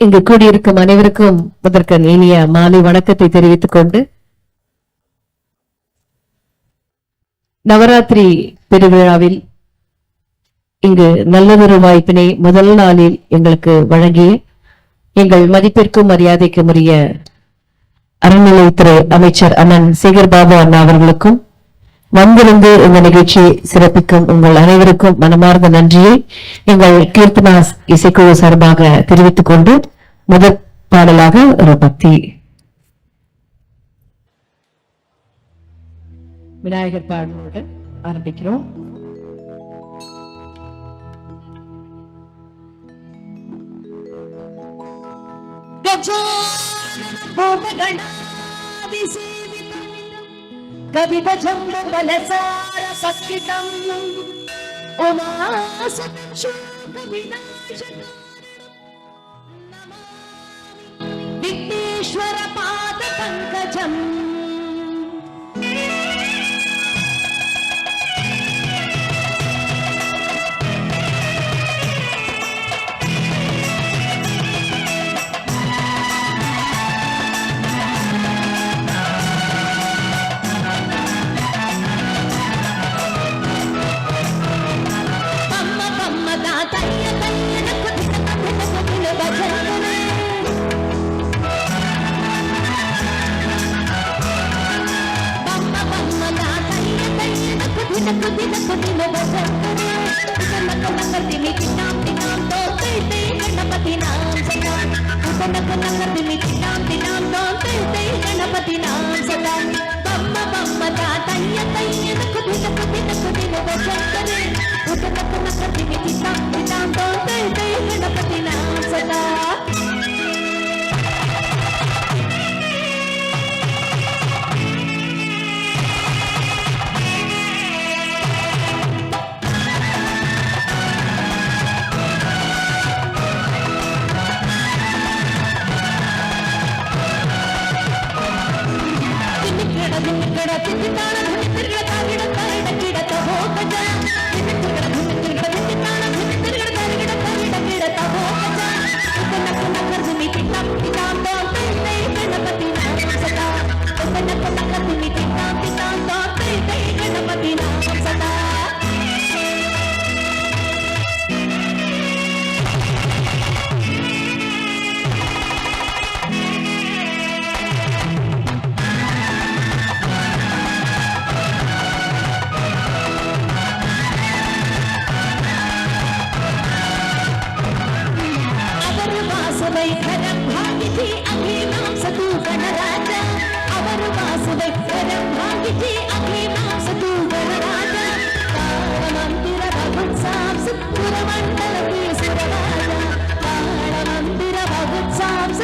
இங்கு கூடியிருக்கும் அனைவருக்கும் முதற்கண் இனிய மாலை வணக்கத்தை தெரிவித்துக் கொண்டு நவராத்திரி பெருவிழாவில் இங்கு நல்லதொரு வாய்ப்பினை முதல் நாளில் எங்களுக்கு வழங்கிய எங்கள் மதிப்பிற்கும் மரியாதைக்கும் உரிய அறநிலையத்துறை அமைச்சர் அண்ணன் சேகர் பாபு அண்ணா அவர்களுக்கும் வந்திருந்து இந்த நிகழ்ச்சியை சிறப்பிக்கும் உங்கள் அனைவருக்கும் மனமார்ந்த நன்றியை எங்கள் கீர்த்தனா இசைக்குழு சார்பாக தெரிவித்துக் கொண்டு முதற் பாடலாக ஒரு பக்தி. விநாயகர் பாடலோடு ஆரம்பிக்கிறோம். కవితజంబలసార సస్కితం ఉమాసక్షోకవినాశకం విఘ్నేశ్వర తినకు తినకు తినవసక్కరా తినకు నక్క తిమి తిన్నాం తిన్నాం తోపే గణపతి నాం సదా తినకు నక్క తిమి ತಿನ್ನಿಕ್ಕಿಡ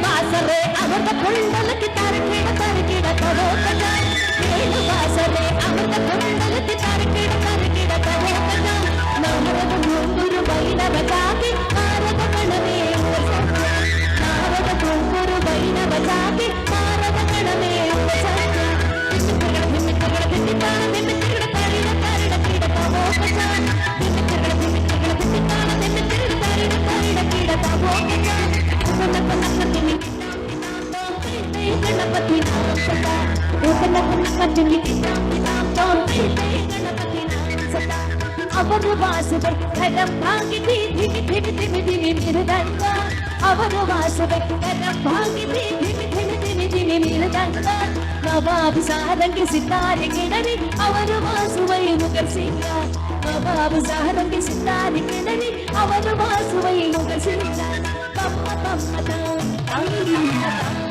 ವಾಸರೆ ಅವರ ಕೊಂಡಲಕ್ಕೆ ತಾರಕಿಡ ತಾರಕಿಡ ತರೋಕಜ ಹೇಳು గణపతిని అవను వాసువై ధనం భాగితి ధిమి ధిమి ధిమి ధిమి మిరుదంగ అవను వాసువై ధనం భాగితి ధిమి ధిమి ధిమి ధిమి మిరుదంగ నవాబు సారంగి సితారి కిడని అవను వాసువై ముగసింగ నవాబు సారంగి సితారి కిడని అవను వాసువై ముగసింగ పమ్మ పమ్మ తా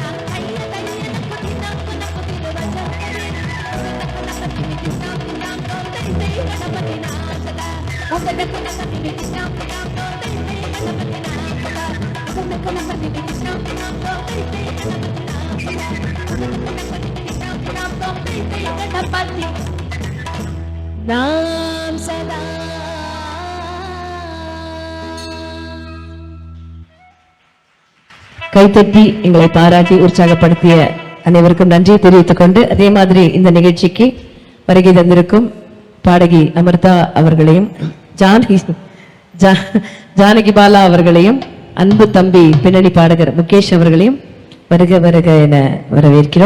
Ram கைத்தட்டி எங்களை பாராட்டி உற்சாகப்படுத்திய அனைவருக்கும் நன்றியை தெரிவித்துக் கொண்டு அதே மாதிரி இந்த நிகழ்ச்சிக்கு வருகை தந்திருக்கும் பாடகி அமிர்தா அவர்களையும் ஜானகி ஜானகி பாலா அவர்களையும் அன்பு தம்பி பின்னணி பாடகர் முகேஷ் அவர்களையும் வருக வருக என வரவேற்கிறோம்